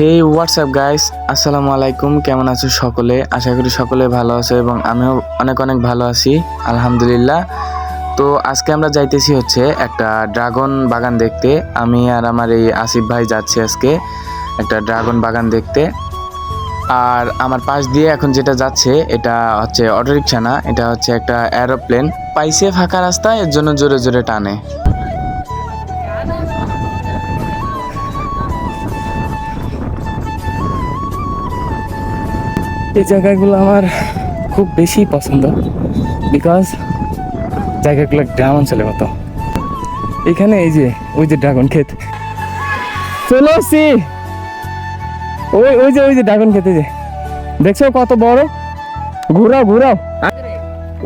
হে WhatsApp guys আসসালামু আলাইকুম কেমন আছো সকলে? আশা করি সকলে ভালো আছো এবং আমিও অনেক অনেক ভালো আছি। আলহামদুলিল্লাহ। তো আজকে আমরা যাইতেছি হচ্ছে একটা ড্রাগন বাগান দেখতে। আমি আর আমার এই আসিফ ভাই যাচ্ছি আজকে একটা ড্রাগন বাগান দেখতে। আর আমার পাশ দিয়ে এখন যেটা যাচ্ছে, এটা হচ্ছে অটোরিকশা না, এটা হচ্ছে একটা এরোপ্লেন পাইছে ফাঁকা রাস্তা, এর জন্য জোরে জোরে টানে। এই জায়গাগুলো আমার খুব বেশি পছন্দ বিকজ জায়গাগুলো গ্রাম অঞ্চলের মতো। এখানে এই যে, ওই যে ড্রাগন ক্ষেত। চলে আসছি। ওই ওই যে ওই যে ড্রাগন খেতে যে। দেখছ কত বড়? ঘুরাও ঘুরাও।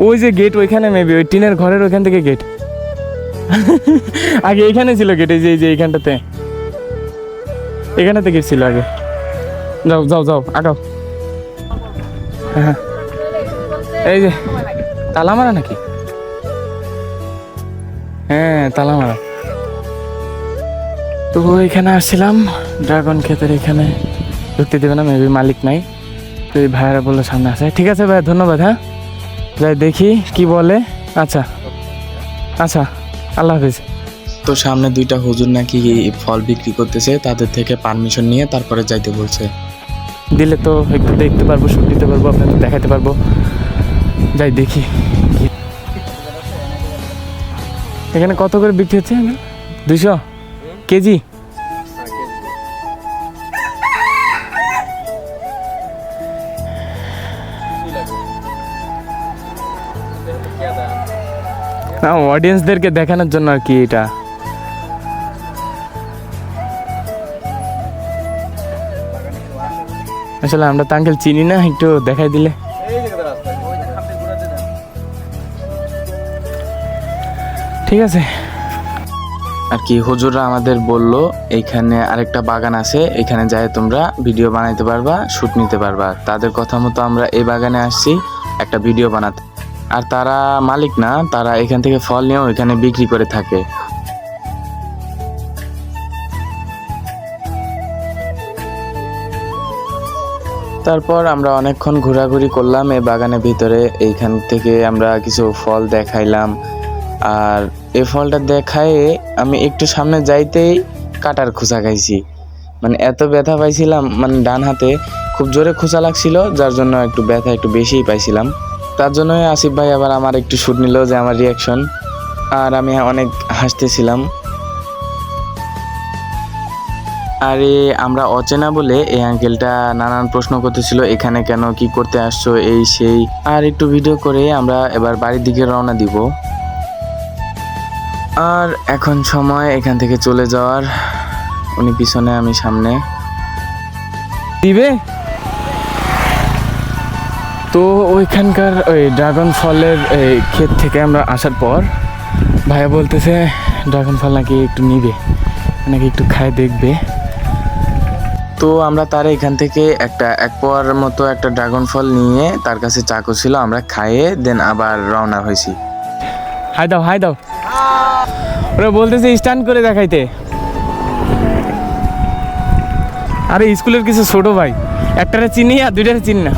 ওই যে গেট ওইখানে মেবি ওই টিনের ঘরের ওইখান থেকে গেট আগে এইখানে ছিল গেট এই যে এই যে এইখানটাতে এখানেতে গেট ছিল আগে। যাও যাও যাও, আগাও। হ্যাঁ এই যে তালা মারা নাকি? হ্যাঁ তালা মারা তো এখানে আসছিলাম, ড্রাগন ক্ষেতের এখানে। ঢুকতে দেবে না মেবি মালিক নাই। তো এই ভাইয়ারা বলল সামনে আসে। ঠিক আছে ভাই ধন্যবাদ হ্যাঁ? যাই দেখি কি বলে। আচ্ছা আচ্ছা আল্লাহ হাফিজ। তো সামনে দুইটা হুজুর নাকি ফল বিক্রি করতেছে, তাদের থেকে পারমিশন নিয়ে তারপরে যাইতে বলছে। দিলে তো একটু দেখতে পারব শুট দিতে পারব আপনাদের দেখাতে পারব। যাই দেখি এখানে কত করে বিক্রি হচ্ছে দুশো কেজি? না অডিয়েন্সদেরকে দেখানোর জন্য আর কি এটা। আসলে আমরা তো আঙ্কেল চিনি না, একটু দেখাই দিলে। ঠিক আছে। আর কি, হুজুররা আমাদের বলল, এইখানে আরেকটা বাগান আছে, এখানে যায় তোমরা ভিডিও বানাইতে পারবা শুট নিতে পারবা। তাদের কথা মতো আমরা এই বাগানে আসছি, একটা ভিডিও বানাতে। আর তারা মালিক না, তারা এখান থেকে ফল নিয়েও এখানে বিক্রি করে থাকে। তারপর আমরা অনেকক্ষণ ঘোরাঘুরি করলাম এই বাগানের ভিতরে। এইখান থেকে আমরা কিছু ফল দেখাইলাম। আর এই ফলটা দেখায় আমি একটু সামনে যাইতেই কাটার খোঁচা খাইছি। মানে এত ব্যথা পাইছিলাম মানে ডান হাতে খুব জোরে খোঁচা লাগছিল, যার জন্য একটু ব্যথা একটু বেশিই পাইছিলাম। তার জন্যই আসিফ ভাই আবার আমার একটু শুট নিল যে আমার রিয়াকশন আর আমি অনেক হাসতেছিলাম। আরে, আমরা অচেনা বলে এই আঙ্কেলটা নানান প্রশ্ন করতেছিল, এখানে কেন, কি করতে আসছো, এই সেই? আর একটু ভিডিও করে আমরা এবার বাড়ির দিকে রওনা দিব। আর এখন সময় এখান থেকে চলে যাওয়ার। উনি পিছনে, আমি সামনে। দিবে? তো ওইখানকার ওই ড্রাগন ফলের এই ক্ষেত থেকে আমরা আসার পর, ভাইয়া বলতেছে ড্রাগন ফল নাকি একটু নিবে, নাকি একটু খায়, দেখবে। তো আমরা তার এখান থেকে একটা এক পোয়ার মতো একটা ড্রাগন ফল নিয়ে তার কাছে চাকু ছিল আমরা খাইয়ে দেন আবার রওনা হয়েছি। হাই দাও হাই দাও। ওরা বলতেছে স্ট্যান্ড করে দেখাইতে। আরে স্কুলের কিছু ছোট ভাই একটারে চিনি আর দুইটারে চিনি না।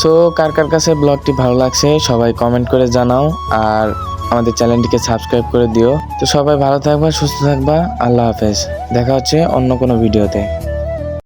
সো কার কার কাছে ব্লগটি ভালো লাগছে সবাই কমেন্ট করে জানাও আর আমাদের চ্যানেলটিকে সাবস্ক্রাইব করে দিও। তো সবাই ভালো থাকবা সুস্থ থাকবা আল্লাহ হাফেজ। দেখা হচ্ছে অন্য কোনো ভিডিওতে